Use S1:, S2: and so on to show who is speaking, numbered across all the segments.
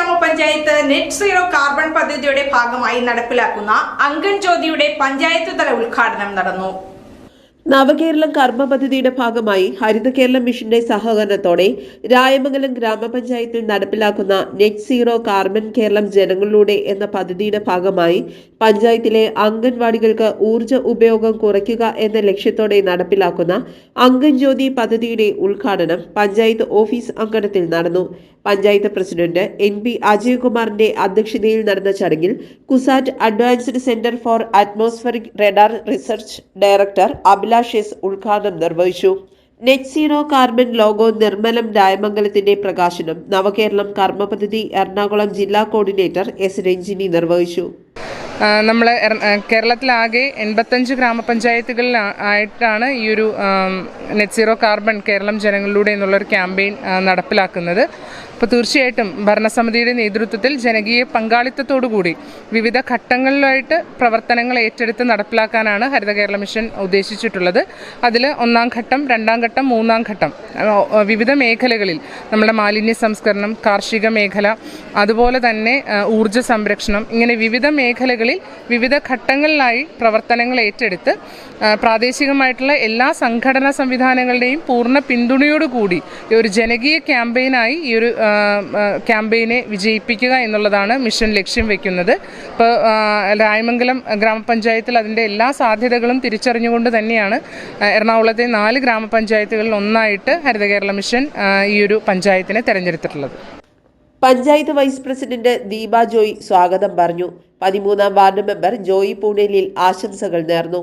S1: ഗ്രാമപഞ്ചായത്ത് net zero carbon പദ്ധതിയുടെ ഭാഗമായി നടപ്പിലാക്കുന്ന അങ്കൺ ജ്യോതിയുടെ പഞ്ചായത്ത് തല ഉദ്ഘാടനം നടന്നു.
S2: നവകേരളം കർമ്മ പദ്ധതിയുടെ ഭാഗമായി ഹരിത കേരളം മിഷന്റെ സഹകരണത്തോടെ രായമംഗലം ഗ്രാമപഞ്ചായത്തിൽ നടപ്പിലാക്കുന്ന നെറ്റ് സീറോ കാർബൺ കേരളം ജനങ്ങളിലൂടെ എന്ന പദ്ധതിയുടെ ഭാഗമായി പഞ്ചായത്തിലെ അംഗൻവാടികൾക്ക് ഊർജ ഉപയോഗം കുറയ്ക്കുക എന്ന ലക്ഷ്യത്തോടെ നടപ്പിലാക്കുന്ന അംഗൻജ്യോതി ജ്യോതി പദ്ധതിയുടെ ഉദ്ഘാടനം പഞ്ചായത്ത് ഓഫീസ് അങ്കണത്തിൽ നടന്നു. പഞ്ചായത്ത് പ്രസിഡന്റ് എൻ പി അജയകുമാറിന്റെ അധ്യക്ഷതയിൽ നടന്ന ചടങ്ങിൽ CUSAT advanced centre for atmospheric radar research director Abhilash S ഉദ്ഘാടനം നിർവഹിച്ചു. നെറ്റ് സീറോ കാർബൺ ലോഗോ നിർമ്മലം രായമംഗലത്തിന്റെ പ്രകാശനം നവകേരളം കർമ്മ പദ്ധതി എറണാകുളം ജില്ലാ കോർഡിനേറ്റർ എസ് രഞ്ജിനി നിർവഹിച്ചു.
S3: നമ്മൾ കേരളത്തിലാകെ എൺപത്തഞ്ച് ഗ്രാമപഞ്ചായത്തുകളിൽ ആയിട്ടാണ് ഈ ഒരു നെറ്റ് സീറോ കാർബൺ കേരളം ജനങ്ങളിലൂടെ എന്നുള്ളൊരു ക്യാമ്പയിൻ നടപ്പിലാക്കുന്നത്. അപ്പോൾ തീർച്ചയായിട്ടും ഭരണസമിതിയുടെ നേതൃത്വത്തിൽ ജനകീയ പങ്കാളിത്തത്തോടുകൂടി വിവിധ ഘട്ടങ്ങളിലായിട്ട് പ്രവർത്തനങ്ങൾ ഏറ്റെടുത്ത് നടപ്പിലാക്കാനാണ് ഹരിത കേരള മിഷൻ ഉദ്ദേശിച്ചിട്ടുള്ളത്. അതിൽ ഒന്നാം ഘട്ടം രണ്ടാം ഘട്ടം മൂന്നാം ഘട്ടം. വിവിധ മേഖലകളിൽ നമ്മുടെ മാലിന്യ സംസ്കരണം കാർഷിക മേഖല അതുപോലെ തന്നെ ഊർജ സംരക്ഷണം ഇങ്ങനെ വിവിധ മേഖലകളിൽ വിവിധ ഘട്ടങ്ങളിലായി പ്രവർത്തനങ്ങൾ ഏറ്റെടുത്ത് പ്രാദേശികമായിട്ടുള്ള എല്ലാ സംഘടനാ സംവിധാനങ്ങളുടെയും പൂർണ പിന്തുണയോടുകൂടി ഒരു ജനകീയ ക്യാമ്പയിനായി ഈ ഒരു ക്യാമ്പയിനെ വിജയിപ്പിക്കുക എന്നുള്ളതാണ് മിഷൻ ലക്ഷ്യം വെക്കുന്നത്. ഇപ്പോൾ രായമംഗലം ഗ്രാമപഞ്ചായത്തിൽ അതിന്റെ എല്ലാ സാധ്യതകളും തിരിച്ചറിഞ്ഞുകൊണ്ട് തന്നെയാണ് എറണാകുളത്തെ നാല് ഗ്രാമപഞ്ചായത്തുകളിൽ ഒന്നായിട്ട് ഹരിതകേരള മിഷൻ ഈ ഒരു പഞ്ചായത്തിനെ തിരഞ്ഞെടുത്തിട്ടുള്ളത്.
S2: പഞ്ചായത്ത് വൈസ് പ്രസിഡന്റ് ദീപ ജോയി സ്വാഗതം പറഞ്ഞു. പതിമൂന്നാം വാർഡ് മെമ്പർ ജോയി പൂണേലിൽ ആശംസകൾ നേർന്നു.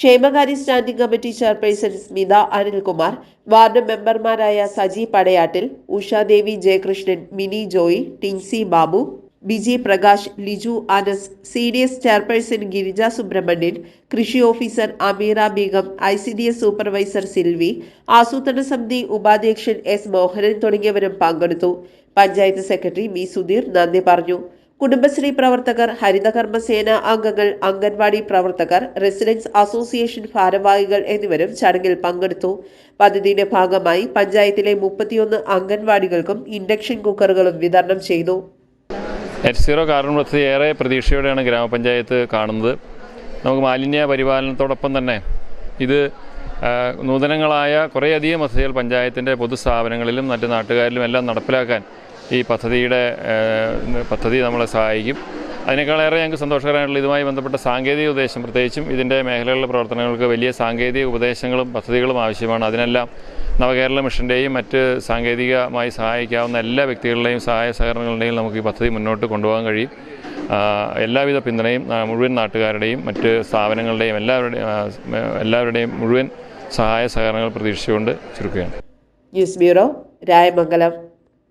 S2: ക്ഷേമകാര്യ standing committee chairperson Smitha Anilkumar ward മെമ്പർമാരായ Saji Padayattil Ushadevi Jayakrishnan Mini Joy Tincy Babu Biji Prakash Liju Anas C D S chairperson Girija Subramanian കൃഷി officer Ameera Beegum I C D S supervisor Silvy ആസൂത്രണ സമിതി ഉപാധ്യക്ഷൻ S Mohanan തുടങ്ങിയവരും പങ്കെടുത്തു. Panchayat secretary V Sudheer നന്ദി പറഞ്ഞു. കുടുംബശ്രീ പ്രവർത്തകർ ഹരിതകർമ്മസേന അംഗങ്ങൾ അംഗൻവാടി പ്രവർത്തകർ റെസിഡൻസ് അസോസിയേഷൻ ഭാരവാഹികൾ എന്നിവരും ചടങ്ങിൽ പങ്കെടുത്തു. പദ്ധതിയുടെ ഭാഗമായി പഞ്ചായത്തിലെ മുപ്പത്തിയൊന്ന് അംഗൻവാടികൾക്കും ഇൻഡക്ഷൻ കുക്കറുകളും വിതരണം ചെയ്തു.
S4: നെറ്റ് സീറോ കാർബൺ പദ്ധതി ഏറെ പ്രതീക്ഷയോടെയാണ് ഗ്രാമപഞ്ചായത്ത് കാണുന്നത്. നമുക്ക് മാലിന്യ പരിപാലനത്തോടൊപ്പം തന്നെ ഇത് നൂതനങ്ങളായ കുറേയധികം പദ്ധതികൾ പഞ്ചായത്തിന്റെ പൊതുസ്ഥാപനങ്ങളിലും മറ്റ് നാട്ടുകാരിലും എല്ലാം നടപ്പിലാക്കാൻ ഈ പദ്ധതിയുടെ പദ്ധതി നമ്മളെ സഹായിക്കും. അതിനേക്കാളേറെ ഞങ്ങൾക്ക് സന്തോഷകരമായിട്ടുള്ള ഇതുമായി ബന്ധപ്പെട്ട സാങ്കേതിക ഉപദേശം പ്രത്യേകിച്ചും ഇതിന്റെ മേഖലകളിലെ പ്രവർത്തനങ്ങൾക്ക് വലിയ സാങ്കേതിക ഉപദേശങ്ങളും പദ്ധതികളും ആവശ്യമാണ്. അതിനെല്ലാം നവകേരള മിഷന്റെയും മറ്റ് സാങ്കേതികമായി സഹായിക്കാവുന്ന എല്ലാ വ്യക്തികളുടെയും സഹായ സഹകരണങ്ങളുടെയും നമുക്ക് ഈ പദ്ധതി മുന്നോട്ട് കൊണ്ടുപോകാൻ കഴിയും. എല്ലാവിധ പിന്തുണയും മുഴുവൻ നാട്ടുകാരുടെയും മറ്റ് സ്ഥാപനങ്ങളുടെയും എല്ലാവരുടെയും എല്ലാവരുടെയും മുഴുവൻ സഹായ സഹകരണങ്ങൾ പ്രതീക്ഷിച്ചുകൊണ്ട് ചുരുക്കുകയാണ്.
S2: News bureau Rayamangalam.